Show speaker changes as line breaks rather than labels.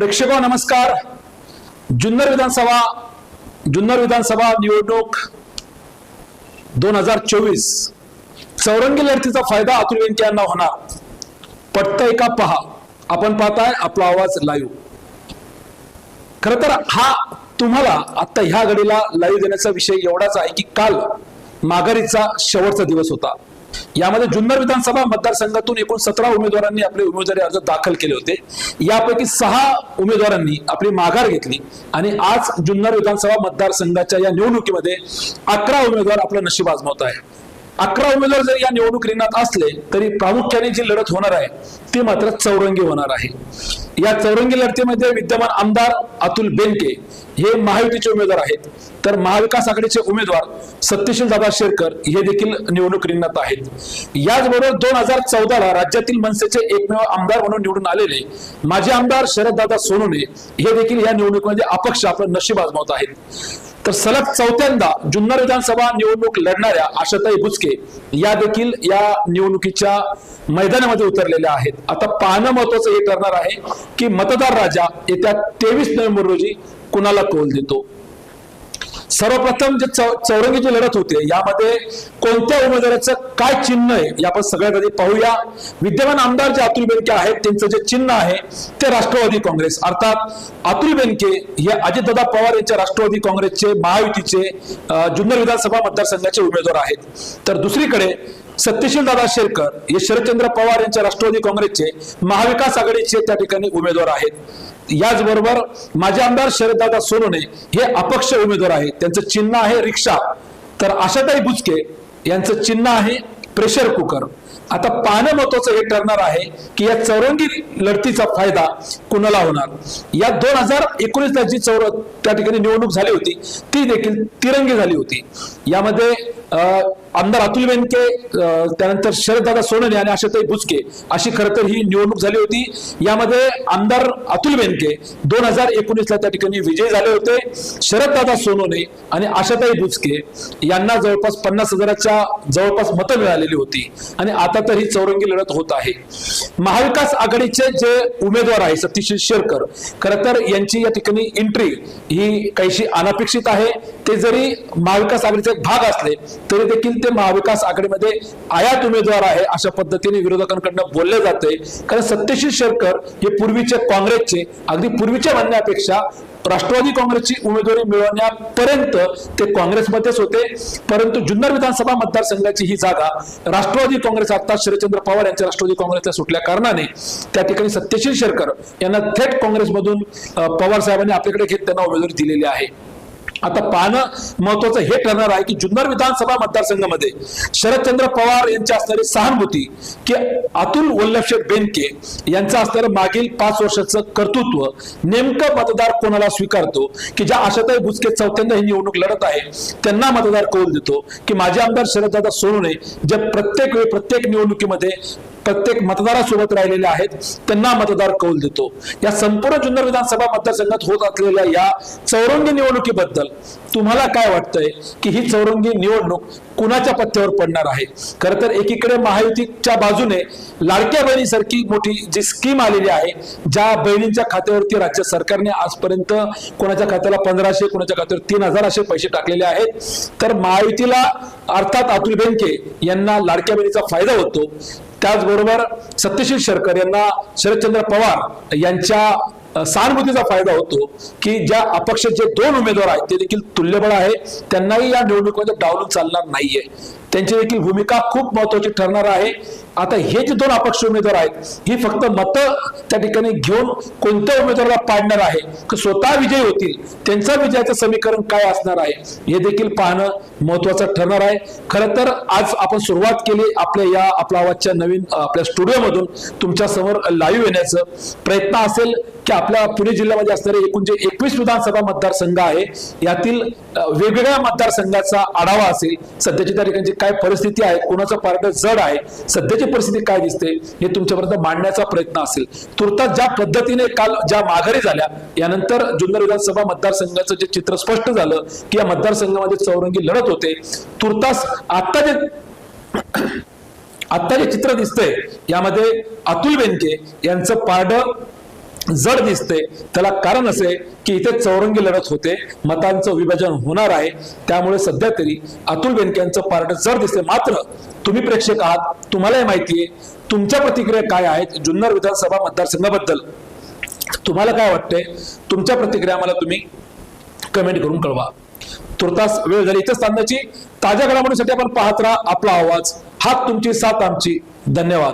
प्रेक्षको नमस्कार. जुन्नर विधानसभा जुन्नर विधानसभा निवडणूक दोन हजार चोवीस. चौरंगी लढतीचा फायदा अतुल बेनके यांना होणार. पटतंय का पहा. आपण पाहताय आपला आवाज लाईव्ह खर तर हा तुम्हाला आता ह्या घडीला लाईव्ह देण्याचा विषय एवढाच आहे की काल माघारीचा शेवटचा दिवस होता. यामध्ये जुन्नर विधानसभा मतदारसंघातून एकूण सतरा उमेदवारांनी आपले उमेदवारी अर्ज दाखल केले होते. यापैकी सहा उमेदवारांनी आपली माघार घेतली आणि आज जुन्नर विधानसभा मतदारसंघाच्या या निवडणुकीमध्ये अकरा उमेदवार आपलं नशीब आजमावत आहे अकरा उमेदवार जर या निवडणूक रिंगणात असले तरी प्रामुख्याने जी लढत होणार आहे ती मात्र चौरंगी होणार आहे. या चौरंगी लढतीमध्ये विद्यमान आमदार अतुल बेनके हे महायुतीचे उमेदवार आहेत. तर महाविकास आघाडीचे उमेदवार सत्यशील दादा शेरकर हे देखील निवडणूक रिंगणात आहेत. याचबरोबर दोन हजार चौदाला राज्यातील मनसेचे एकमेव आमदार म्हणून निवडून आलेले माजी आमदार शरददादा सोनोने हे देखील या निवडणुकीमध्ये अपक्ष आपलं नशीब आजमावत आहेत. तर सलग चौथ्यांदा जुन्नर विधानसभा निवडणूक लढणाऱ्या आशाताई बुचके या देखील या निवडणुकीच्या मैदानामध्ये उतरलेल्या आहेत. आता पाहणं महत्वाचं हे ठरणार आहे की मतदार राजा येत्या तेवीस नोव्हेंबर रोजी कुणाला कौल देतो? सर्वप्रथम जे चौ चौरंगीची लढत होते यामध्ये कोणत्या उमेदवाराचं काय चिन्ह आहे या आपण सगळ्यात आधी पाहूया. विद्यमान आमदार जे अतुल बेनके आहेत त्यांचं जे चिन्ह आहे ते राष्ट्रवादी काँग्रेस. अर्थात अतुल बेनके हे अजितदादा पवार यांच्या राष्ट्रवादी काँग्रेसचे महायुतीचे जुन्नर विधानसभा मतदारसंघाचे उमेदवार आहेत. तर दुसरीकडे सत्यशील दादा शेरकर हे शरदचंद्र पवार यांच्या राष्ट्रवादी काँग्रेसचे महाविकास आघाडीचे त्या ठिकाणी उमेदवार आहेत. याचबरोबर माजी आमदार शरददादा सोनवणे हे अपक्ष उमेदवार आहेत. त्यांचं चिन्ह आहे रिक्षा. तर आशाताई बुचके यांचं चिन्ह आहे प्रेशर कुकर. आता पाहणं महत्वाचं हे ठरणार आहे की या चौरंगी लढतीचा फायदा कुणाला होणार? या दोन हजार एकोणीसला जी चौर त्या ठिकाणी निवडणूक झाली होती ती देखील तिरंगी झाली होती. यामध्ये आमदार अतुल बेनके त्यानंतर शरददादा सोनने आणि आशाताई बुचके अशी खरं तर ही निवडणूक झाली होती. यामध्ये आमदार अतुल बेनके दोन हजार एकोणीसला त्या ठिकाणी विजयी झाले होते. शरददादा सोनोने आणि आशाताई बुचके यांना जवळपास पन्नास हजाराच्या जवळपास मतं मिळालेली होती आणि आता तर ही चौरंगी लढत होत आहे. महाविकास आघाडीचे जे उमेदवार आहे सतीश शेरकर खरं तर यांची या ठिकाणी एंट्री ही काहीशी अनपेक्षित आहे. ते जरी महाविकास आघाडीचे एक भाग असले तरी देखील ते महाविकास आघाडीमध्ये आयात उमेदवार आहे अशा पद्धतीने विरोधकांकडनं बोलले जाते. कारण सत्यशील शेरकर हे पूर्वीचे काँग्रेसचे अगदी पूर्वीच्या म्हणण्यापेक्षा राष्ट्रवादी काँग्रेसची उमेदवारी मिळवण्यापर्यंत ते काँग्रेसमध्येच होते. परंतु जुन्नर विधानसभा मतदारसंघाची ही जागा राष्ट्रवादी काँग्रेस आता शरदचंद्र पवार यांच्या राष्ट्रवादी काँग्रेसला सुटल्या कारणाने. त्या ठिकाणी सत्यशील शेरकर यांना थेट काँग्रेसमधून पवार साहेबांनी आपल्याकडे घेत त्यांना उमेदवारी दिलेली आहे. आता पाहणं महत्वाचं हे ठरणार आहे की जुन्नर विधानसभा मतदारसंघामध्ये शरदचंद्र पवार यांची असणारी सहानुभूती की अतुल वल्लभशेठ बेनके यांचं असणारं मागील पाच वर्षाचं कर्तृत्व नेमकं मतदार कोणाला स्वीकारतो? की ज्या आशाताई बुचके चौथ्यांदा ही निवडणूक लढत आहे त्यांना मतदार कौल देतो? की माझे आमदार शरददादा सोनवणे जे प्रत्येक वेळी प्रत्येक निवडणुकीमध्ये प्रत्येक मतदारासोबत राहिलेले आहेत त्यांना मतदार कौल देतो. या संपूर्ण जुन्नर विधानसभा मतदारसंघात होत असलेल्या या चौरंगी निवडणुकीबद्दल तुम्हाला काय वाटतंय की ही चौरंगी निवडणूक कुणाच्या पथ्यावर पडणार आहे? खरं तर एकीकडे महायुतीच्या बाजूने लाडक्या बहिणीसारखी मोठी जी स्कीम आलेली आहे ज्या बहिणींच्या खात्यावरती राज्य सरकारने आजपर्यंत कोणाच्या खात्याला पंधराशे कोणाच्या खात्यावर तीन हजार असे पैसे टाकलेले आहेत. तर महायुतीला अर्थात अतुल बेनके यांना लाडक्या बहिणीचा फायदा होतो. त्याचबरोबर सत्यशील शेरकर यांना शरदचंद्र पवार यांच्या सहानुभूतीचा फायदा होतो की ज्या अपक्षाचे दोन उमेदवार आहेत ते देखील तुल्यबळ आहे. त्यांनाही या निवडणुकीमध्ये डावलून चालणार नाहीये. त्यांची देखील भूमिका खूप महत्वाची ठरणार आहे. आता हे जे दोन अपक्ष उमेदवार आहेत ही फक्त मतं त्या ठिकाणी घेऊन कोणत्या उमेदवाराला पाडणार आहे? की स्वतः विजयी होतील? त्यांचा विजयाचं समीकरण काय असणार आहे? हे देखील पाहणं महत्वाचं ठरणार आहे. खरं तर आज आपण सुरुवात केली आपल्या या आपला आवाजच्या नवीन आपल्या स्टुडिओमधून. तुमच्यासमोर लाईव्ह येण्याचं. प्रयत्न असेल की आपल्या पुणे जिल्ह्यामध्ये असणारे एकूण जे एकवीस विधानसभा मतदारसंघ आहे यातील वेगवेगळ्या मतदारसंघाचा आढावा असेल. सध्याच्या त्या ठिकाणची काय परिस्थिती आहे कोणाचं पार्ट जड आहे सध्याची परिस्थिती काय दिसते हे तुमच्यापर्यंत मांडण्याचा प्रयत्न असेल. तुर्तास ज्या पद्धतीने काल ज्या माघारी झाल्या यानंतर जुन्नर विधानसभा मतदारसंघाचं जे चित्र स्पष्ट झालं की या मतदारसंघामध्ये चौरंगी लढत होते तुर्तास आता जे आत्ता जे चित्र दिसतंय यामध्ये अतुल बेनके यांचं पारड जड दिसते. त्याला कारण असे की इथे चौरंगी लढत होते. मतांचं विभाजन होणार आहे. त्यामुळे सध्या तरी अतुल बेनक्यांचं पार्ट जड दिसते. मात्र तुम्ही प्रेक्षक आहात. तुम्हालाही माहिती आहे. तुमच्या प्रतिक्रिया काय आहेत? जुन्नर विधानसभा मतदारसंघाबद्दल. तुम्हाला काय वाटतंय? तुमच्या प्रतिक्रिया मला तुम्ही कमेंट करून कळवा. तुर्तास वेळ झाली. इथं स्थानाची ताज्या घडामोडीसाठी आपण पाहत राहा आपला आवाज. हात तुमची साथ आमची. धन्यवाद.